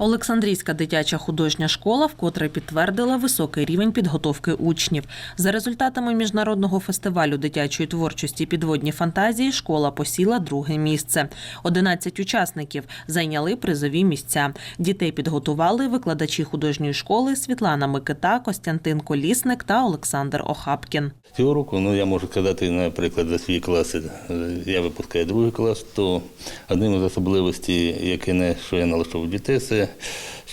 Олександрійська дитяча художня школа вкотре підтвердила високий рівень підготовки учнів. За результатами міжнародного фестивалю дитячої творчості підводні фантазії школа посіла друге місце. 11 учасників зайняли призові місця. Дітей підготували викладачі художньої школи Світлана Микита, Костянтин Колісник та Олександр Охапкін. Цього року, ну я можу сказати, наприклад, за свої класи, е, я випускаю другий клас, то одним з особливостей, яке не що я налаштовую дітей, це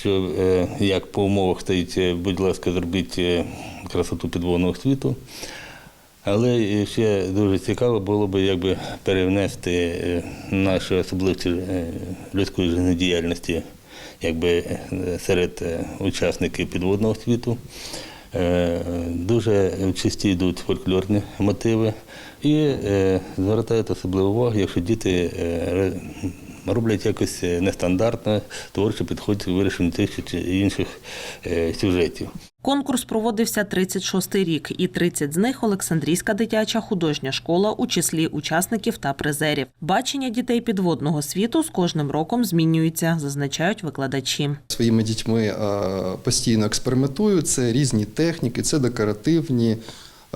що е, як по умовах стоїть, е, будь ласка, зробіть е, красоту підводного світу. Але ще дуже цікаво було б якби перевнести наші особливості людської життєдіяльності якби серед учасників підводного світу. Дуже чисті йдуть фольклорні мотиви і звертають особливу увагу, якщо діти роблять якось нестандартно, творчо підходять у вирішенню тих чи інших е, сюжетів. Конкурс проводився 36-й рік, і 30 з них Олександрійська дитяча художня школа у числі учасників та призерів. Бачення дітей підводного світу з кожним роком змінюється, зазначають викладачі. Своїми дітьми е, постійно експериментую. Це різні техніки, це декоративні,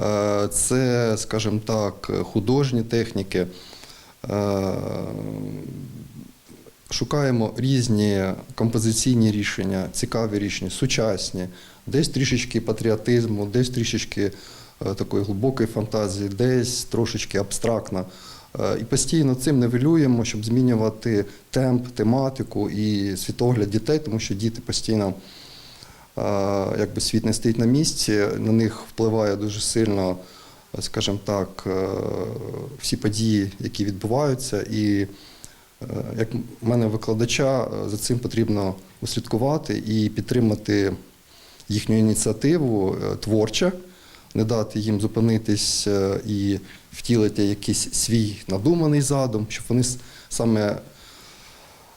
е, це, скажімо так, художні техніки. Шукаємо різні композиційні рішення, цікаві рішення, сучасні, десь трішечки патріотизму, десь трішечки е, такої глибокої фантазії, десь трошечки абстрактно. Е, І постійно цим нивелюємо, щоб змінювати темп, тематику і світогляд дітей, тому що діти постійно, е, якби світ не стоїть на місці, на них впливає дуже сильно, скажімо так, всі події, які відбуваються. І як в мене викладача, е, за цим потрібно услідкувати і підтримати їхню ініціативу е, творче, не дати їм зупинитись е, і втілити якийсь свій надуманий задум, щоб вони саме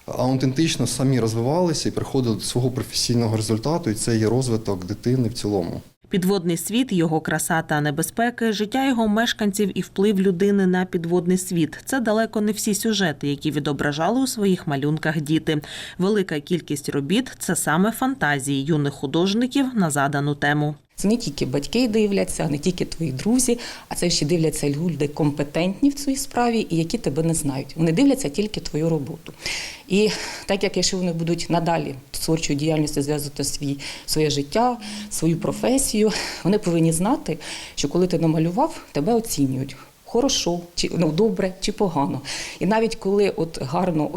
аутентично самі розвивалися і приходили до свого професійного результату, і це є розвиток дитини в цілому. Підводний світ, його краса та небезпеки, життя його мешканців і вплив людини на підводний світ це далеко не всі сюжети, які відображали у своїх малюнках діти. Велика кількість робіт це саме фантазії юних художників на задану тему. Це не тільки батьки дивляться, не тільки твої друзі, а це ще дивляться люди компетентні в цій справі і які тебе не знають. Вони дивляться тільки твою роботу. І так як якщо вони будуть надалі творчою діяльністю зв'язувати свій, своє життя, свою професію, вони повинні знати, що коли ти намалював, тебе оцінюють. Хорошо, чи ну добре, чи погано. І навіть коли от гарно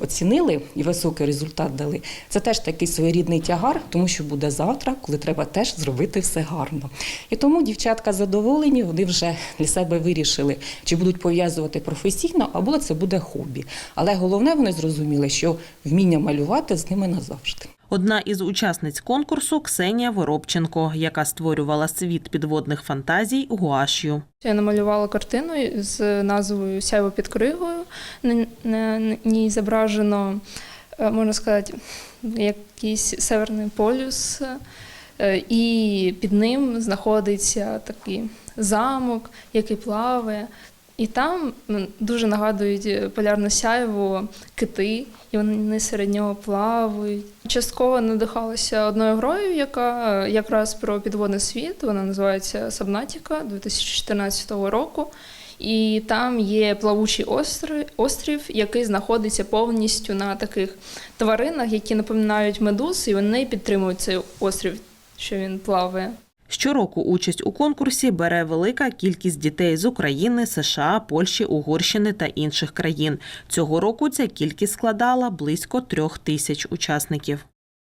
оцінили і високий результат дали, це теж такий своєрідний тягар, тому що буде завтра, коли треба теж зробити все гарно. І тому дівчатка задоволені, вони вже для себе вирішили, чи будуть пов'язувати професійно, або це буде хобі. Але головне, вони зрозуміли, що вміння малювати з ними назавжди. Одна із учасниць конкурсу Ксенія Воробченко, яка створювала світ підводних фантазій гуаш'ю. Я намалювала картину з назвою Сяйво під кригою. На ній зображено, е, можна сказати, якийсь северний полюс, е, і під ним знаходиться такий замок, який плаває. І там дуже нагадують е, полярне сяйво кити, і вони серед нього плавають. Частково надихалася одною грою, яка е, якраз про підводний світ. Вона називається Сабнатіка 2014 року. І там є плавучий острів, острів, який знаходиться повністю на таких тваринах, які напоминають медуз, і вони підтримують цей острів, що він плаває. Щороку участь у конкурсі бере велика кількість дітей з України, США, Польщі, Угорщини та інших країн. Цього року ця кількість складала близько трьох тисяч учасників.